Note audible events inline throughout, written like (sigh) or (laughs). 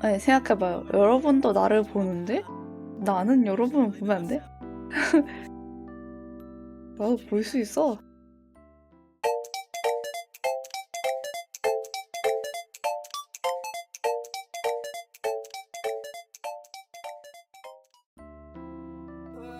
아니 생각해봐요. 여러분도 나를 보는데 나는 여러분을 보면 안 돼? (laughs) 나도 볼 수 있어.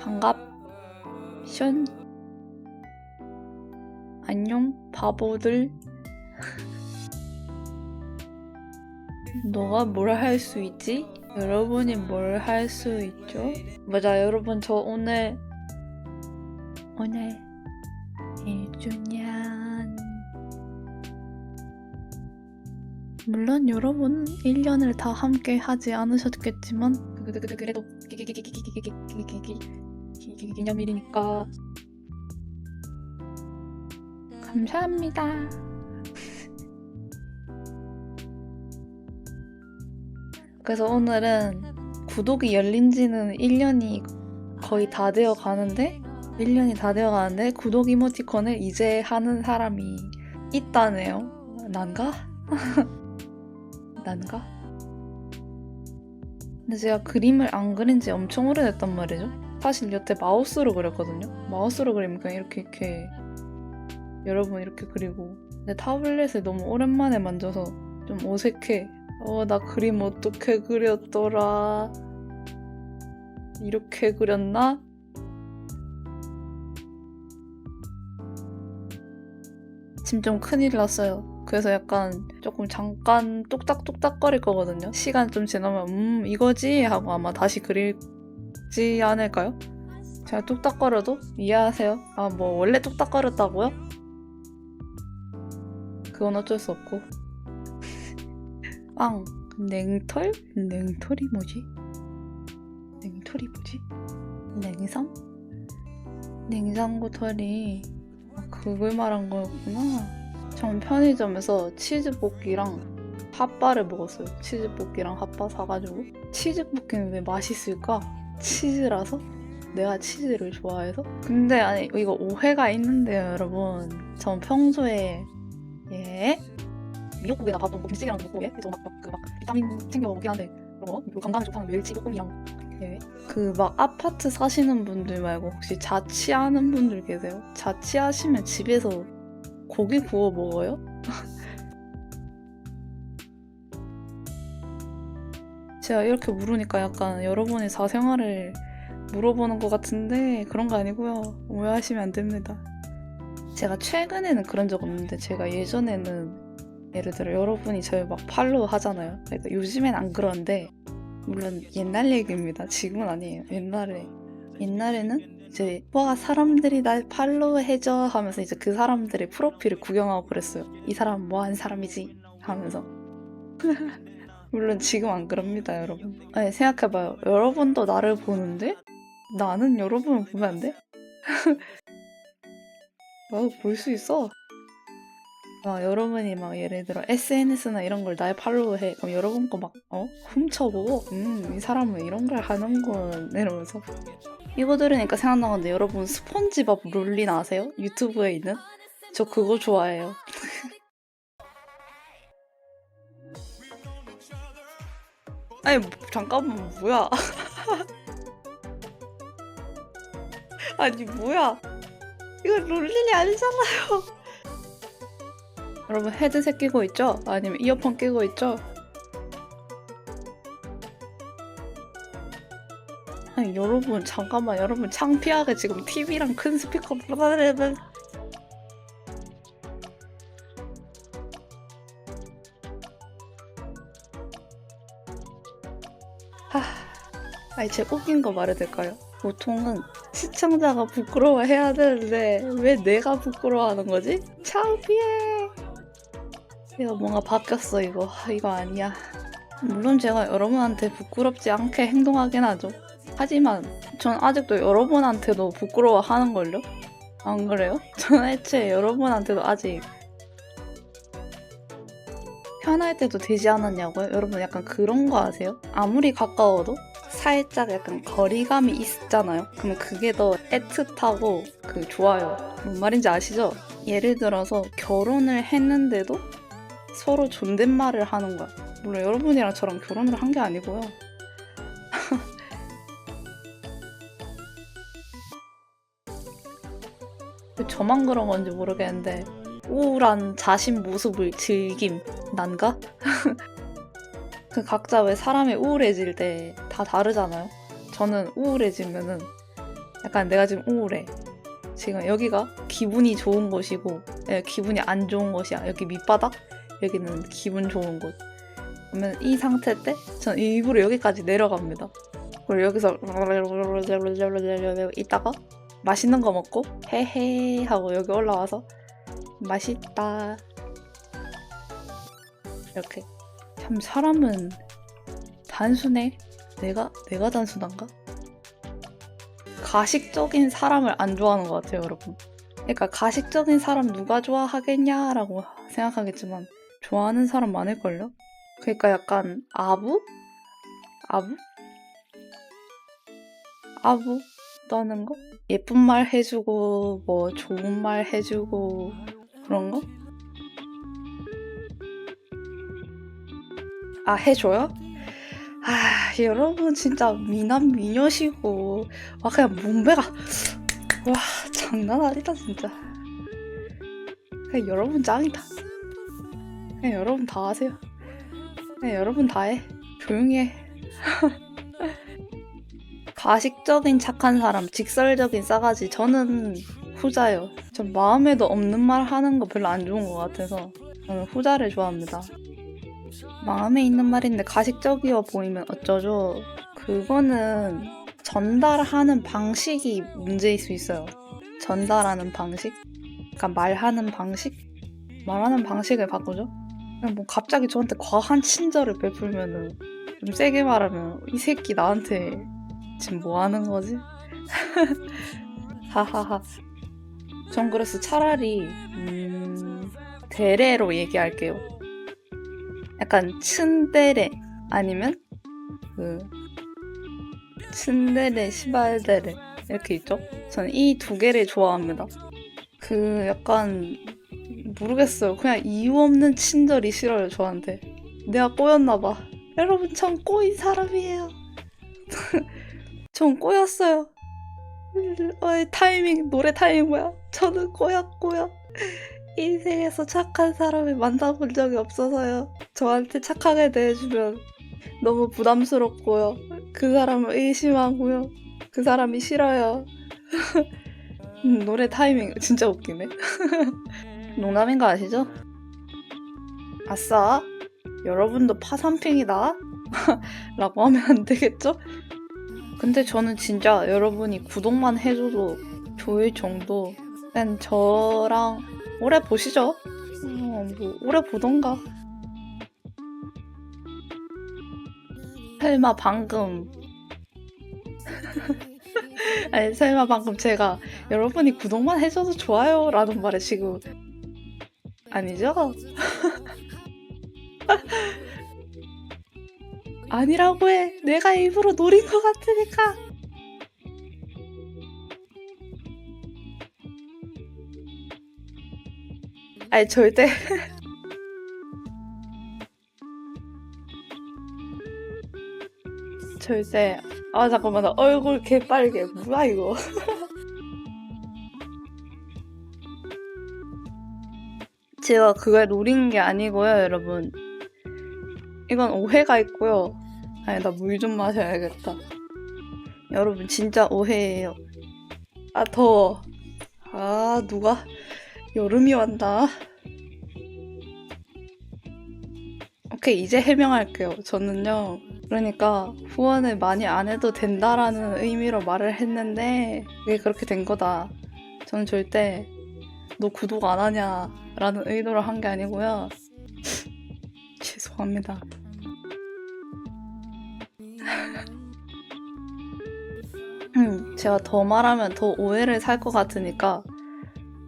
반갑. 슌. 안녕, 바보들. 너가 뭘 할 수 있지? 여러분이 뭘 할 수 있죠? 맞아, 여러분, 저 오늘, 오늘 1주년. 물론 여러분 1년을 다 함께 하지 않으셨겠지만, 그래도 기념일이니까. 감사합니다. 그래서 오늘은 구독이 열린 지는 1년이 거의 다 되어 가는데 1년이 다 되어 가는데 구독 이모티콘을 이제 하는 사람이 있다네요. 난가? (laughs) 난가? 근데 제가 그림을 안 그린 지 엄청 오래됐단 말이죠. 사실 여태 마우스로 그렸거든요. 마우스로 그냥 이렇게 이렇게 여러분 이렇게 그리고 근데 타블렛을 너무 오랜만에 만져서 좀 어색해. 어, 나 그림 어떻게 그렸더라. 이렇게 그렸나? 지금 좀 큰일 났어요. 그래서 약간 조금 잠깐 뚝딱뚝딱 거릴 거거든요. 시간 좀 지나면 음 이거지 하고 아마 다시 그릴지 않을까요? 제가 뚝딱거려도 이해하세요. 아 뭐 원래 뚝딱거렸다고요? 그건 어쩔 수 없고. 빵 냉털? 냉털이 뭐지? 냉털이 뭐지? 냉삼? 냉장고 털이 아, 그걸 말한 거였구나. 전 편의점에서 치즈볶이랑 핫바를 먹었어요. 치즈볶이랑 핫바 사가지고 치즈볶이는 왜 맛있을까? 치즈라서? 내가 치즈를 좋아해서? 근데 아니 이거 오해가 있는데요 여러분 전 평소에 예? 미역국에다 밥도 먹고 김치찌개랑 예? 그래서 막, 막, 그 막 비타민 챙겨 먹긴 한데 그런 거 그리고 건강에 좋다는 멸치볶음이랑 예? 그막 아파트 사시는 분들 말고 혹시 자취하는 분들 계세요? 자취하시면 집에서 고기 구워 먹어요? (laughs) 제가 이렇게 물으니까 약간 여러분의 사생활을 물어보는 것 같은데 그런 거 아니고요. 오해하시면 안 됩니다. 제가 최근에는 그런 적 없는데 제가 예전에는 예를 들어 여러분이 저를 막 팔로우 하잖아요. 그러니까 요즘엔 안 그런데 물론 옛날 얘기입니다. 지금은 아니에요. 옛날에 옛날에는 이제 와 사람들이 날 팔로우 해줘 하면서 이제 그 사람들의 프로필을 구경하고 그랬어요. 이 사람 뭐 하는 사람이지 하면서 (laughs) 물론 지금 안 그럽니다, 여러분. 아니 생각해봐요. 여러분도 나를 보는데 나는 여러분을 보면 안 돼? (laughs) 나도 볼 수 있어. 막 여러분이 막 예를 들어 SNS나 이런 걸날 팔로우해. 그럼 여러분 거 막 어? 훔쳐보고 음 이 사람은 이런 걸 하는군 이러면서 이거 들으니까 생각난 건데 여러분 스폰지밥 롤린 아세요? 유튜브에 있는? 저 그거 좋아해요. (laughs) 아니 뭐, 잠깐만 뭐야? (laughs) 아니 뭐야? 이거 롤린이 아니잖아요. 여러분 헤드셋 끼고 있죠? 아니면 이어폰 끼고 있죠? 아니 여러분 잠깐만 여러분 창피하게 지금 TV랑 큰 스피커 하... 아니 제 웃긴 거 말해도 될까요? 보통은 시청자가 부끄러워해야 되는데 왜 내가 부끄러워하는 거지? 창피해 이거 뭔가 바뀌었어 이거 이거 아니야 물론 제가 여러분한테 부끄럽지 않게 행동하긴 하죠 하지만 전 아직도 여러분한테도 부끄러워하는걸요? 안 그래요? (laughs) 전 애초에 여러분한테도 아직 편할 때도 되지 않았냐고요? 여러분 약간 그런 거 아세요? 아무리 가까워도 살짝 약간 거리감이 있잖아요. 그러면 그게 더 애틋하고 그 좋아요. 뭔 말인지 아시죠? 예를 들어서 결혼을 했는데도 서로 존댓말을 하는 거야. 물론 여러분이랑 저랑 결혼을 한 게 아니고요. (laughs) 저만 그런 건지 모르겠는데 우울한 자신 모습을 즐김 난가? (laughs) 그 각자 왜 사람이 우울해질 때 다 다르잖아요. 저는 우울해지면은 약간 내가 지금 우울해. 지금 여기가 기분이 좋은 곳이고 예, 기분이 안 좋은 곳이야. 여기 밑바닥 여기는 기분 좋은 곳. 그러면 이 상태 때 저는 일부러 여기까지 내려갑니다. 그리고 여기서 있다가 맛있는 거 먹고 헤헤 하고 여기 올라와서 맛있다. 이렇게. 참 사람은 단순해? 내가 내가 단순한가? 가식적인 사람을 안 좋아하는 것 같아요 여러분. 그러니까 가식적인 사람 누가 좋아하겠냐라고 생각하겠지만 좋아하는 사람 많을걸요? 그러니까 약간 아부? 아부? 아부? 떠는 거? 예쁜 말 해주고 뭐 좋은 말 해주고 그런 거? 아 해줘요? 아 여러분 진짜 미남 미녀시고 와 그냥 몸매가 와 장난 아니다 진짜. 그냥 여러분 짱이다 그냥 여러분 다 하세요 그냥 여러분 다 해 조용히 해 (laughs) 가식적인 착한 사람, 직설적인 싸가지. 저는 후자요. 전 마음에도 없는 말 하는 거 별로 안 좋은 것 같아서 저는 후자를 좋아합니다. 마음에 있는 말인데 가식적이어 보이면 어쩌죠? 그거는 전달하는 방식이 문제일 수 있어요. 전달하는 방식? 그러니까 말하는 방식? 말하는 방식을 바꾸죠? 뭐 갑자기 저한테 과한 친절을 베풀면은 좀 세게 말하면 이 새끼 나한테 지금 뭐 하는 거지? (laughs) 하하하. 전 그래서 차라리 음, 대례로 얘기할게요. 약간 츤데레 아니면 그 츤데레 시발데레 이렇게 있죠? 저는 이 두 개를 좋아합니다. 그 약간 모르겠어요. 그냥 이유 없는 친절이 싫어요 저한테. 내가 꼬였나 봐. 여러분 전 꼬인 사람이에요. (laughs) 전 꼬였어요. 어이, 타이밍, 노래 타이밍 뭐야? 저는 꼬였고요. (laughs) 인생에서 착한 사람을 만나본 적이 없어서요. 저한테 착하게 대해주면 너무 부담스럽고요. 그 사람을 의심하고요. 그 사람이 싫어요. (laughs) 음, 노래 타이밍 진짜 웃기네. 농담인 거 아시죠? 아싸, 여러분도 파산핑이다. (laughs) 라고 하면 안 되겠죠? 근데 저는 진짜 여러분이 구독만 해줘도 좋을 정도. 그냥 저랑 오래 보시죠. 어, 뭐 오래 보던가. 설마 방금 (laughs) 아니 설마 방금 제가 여러분이 구독만 해줘도 좋아요 라는 말에 지금 아니죠? (laughs) 아니라고 해. 내가 일부러 노린 것 같으니까. 아니 절대. (laughs) 절대. 아 잠깐만 나 얼굴 개빨개. 뭐야 이거. (laughs) 제가 그걸 노린 게 아니고요, 여러분. 이건 오해가 있고요. 아니, 나 물 좀 마셔야겠다. 여러분, 진짜 오해예요. 아, 더워. 아, 누가 여름이 왔나? 오케이, 이제 해명할게요. 저는요, 그러니까 후원을 많이 안 해도 된다라는 의미로 말을 했는데, 그게 그렇게 된 거다. 저는 절대 너 구독 안 하냐? 라는 의도로 한 게 아니고요. (laughs) 죄송합니다. 음, 제가 더 말하면 더 오해를 살 것 같으니까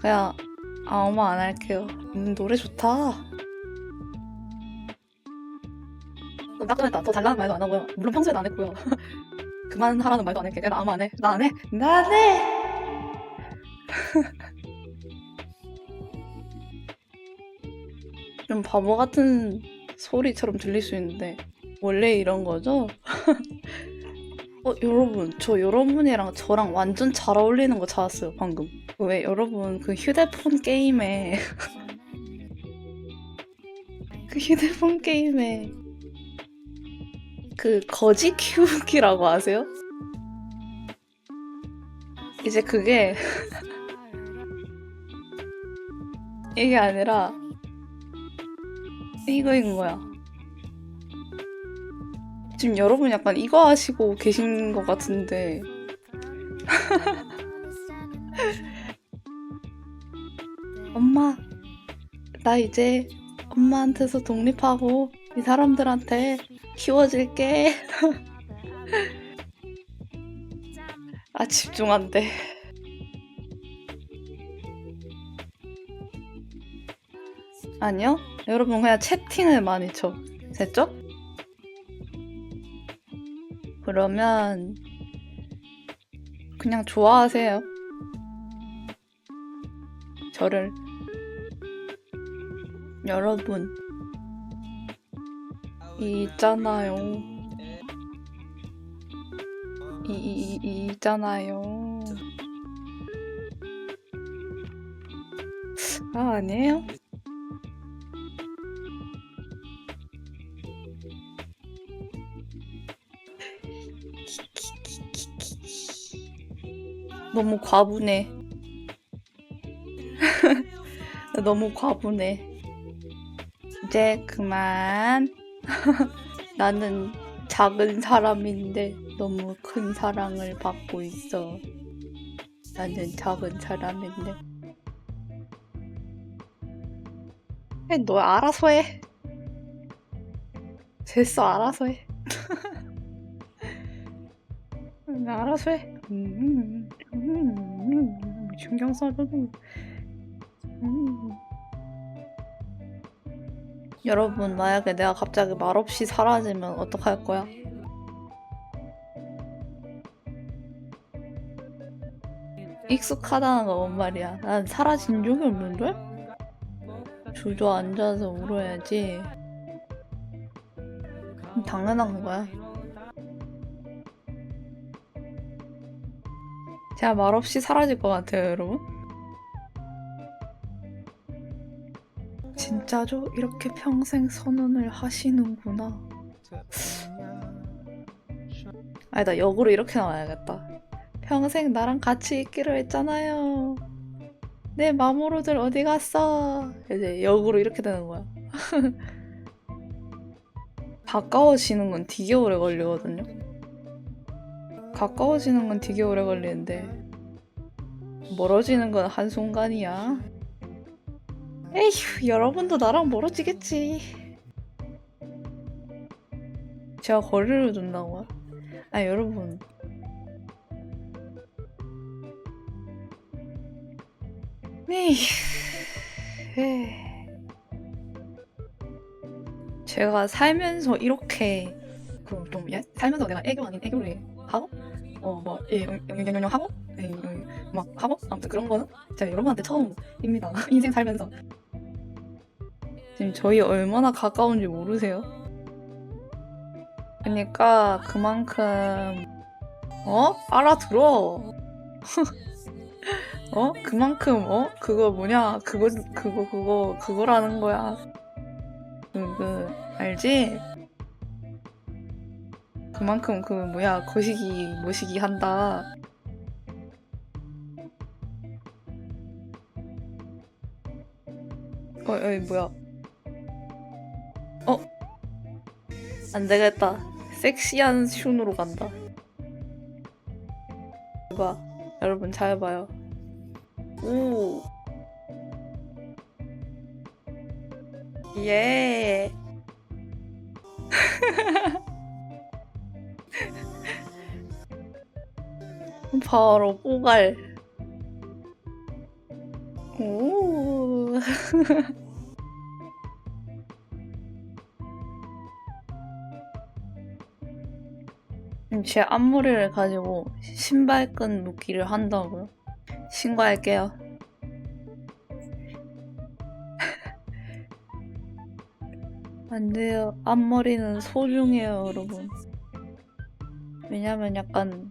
그냥 아무 말 안 할게요. 음, 노래 좋다. 깜짝했다. 더 달라는 말도 안 하고요. 물론 평소에도 안 했고요. (laughs) 그만하라는 말도 안 할게. 내가 아무 안 해. 나 안 해. 나 안 해. 좀 바보 같은 소리처럼 들릴 수 있는데 원래 이런 거죠? (laughs) 어 여러분 저 여러분이랑 저랑 완전 잘 어울리는 거 찾았어요 방금 왜 여러분 그 휴대폰 게임에 (laughs) 그 휴대폰 게임에 그 거지 키우기라고 아세요? 이제 그게 (laughs) 이게 아니라 이거인 거야. 지금 여러분 약간 이거 하시고 계신 것 같은데 (laughs) 엄마 나 이제 엄마한테서 독립하고 이 사람들한테 키워줄게 (laughs) 아 집중 안 돼. 아니요. 여러분 그냥 채팅을 많이 쳐. 됐죠? 그러면 그냥 좋아하세요. 저를 여러분 이 있잖아요. 이, 이, 이, 이 있잖아요. 아, 아니에요? 너무 과분해. (laughs) 너무 과분해. 이제 그만. (laughs) 나는 작은 사람인데 너무 큰 사랑을 받고 있어. 나는 작은 사람인데. 해, 너 알아서 해. 됐어, 알아서 해. (laughs) 응, 알아서 해. 음, 음, 음, 신경 써줘도. 음. 여러분, 만약에 내가 갑자기 말없이 사라지면 어떡할 거야? 익숙하다는 건 뭔 말이야? 난 사라진 적이 없는데? 주저앉아서 울어야지. 당연한 거야. 제가 말없이 사라질 것 같아요, 여러분. 진짜죠? 이렇게 평생 선언을 하시는구나. 아니다, 역으로 이렇게 나와야겠다. 평생 나랑 같이 있기로 했잖아요. 내 마모로들 어디 갔어? 이제 역으로 이렇게 되는 거야. (laughs) 가까워지는 건 되게 오래 걸리거든요. 가까워지는 건 되게 오래 걸리는데 멀어지는 건 한순간이야. 에휴, 여러분도 나랑 멀어지겠지. 제가 거리를 둔다고요? 아, 여러분. 에휴. 제가 살면서 이렇게 그좀 살면서 내가 애교 아닌 애교를 하고 어뭐 예, 영영영 하고 예, 예, 막 하고 아무튼 그런 거는 제가 여러분한테 처음입니다. (laughs) 인생 살면서. 지금 저희 얼마나 가까운지 모르세요? 그러니까 그만큼 어? 알아들어. (laughs) 어? 그만큼 어? 그거 뭐냐? 그거 그거 그거 그거라는 거야. 그, 그 알지? 그만큼 그 뭐야 거시기 모시기 한다. 어, 어이 뭐야? 어? 안 되겠다. 섹시한 슌으로 간다. 봐, 여러분 잘 봐요. 오. 예. (laughs) 바로 음. 뽀갈. 오. (laughs) 제 앞머리를 가지고 신발끈 묶기를 한다고요? 신고할게요. (laughs) 안 돼요. 앞머리는 소중해요, 여러분. 왜냐면 약간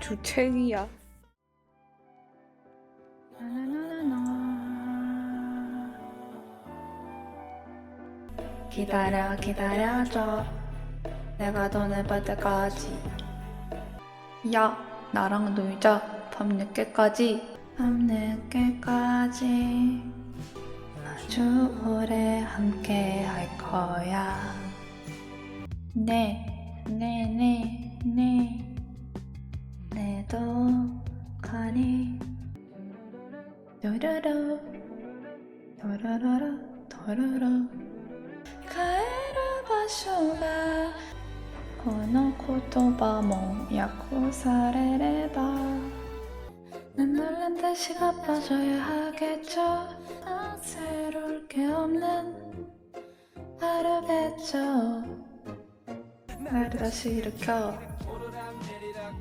주책이야. 기다려 기다려줘. 내가 돈을 받을 까지. 야 나랑 놀자. 밤늦게까지. 밤늦게까지. 아주 오래 함께 할 거야. 네네네네 네, 네, 네. 네. 또 가니? 도로로 도로로로 도로로 가에라 바쇼가 어느 この言葉も訳されれば난 놀란 듯이가 빠져야 하겠죠? 새로울 게 없는 하루겠죠? 날 다시 일으켜.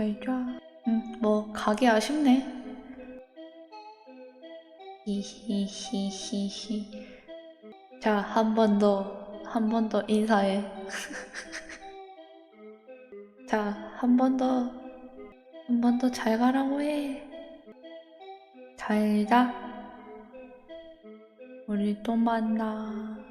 결좌 응, 뭐 가기 아쉽네. 히히히히히. 자 한 번 더 한 번 더 인사해. (laughs) 자 한 번 더 한 번 더 잘 가라고 해. 잘자. 우리 또 만나.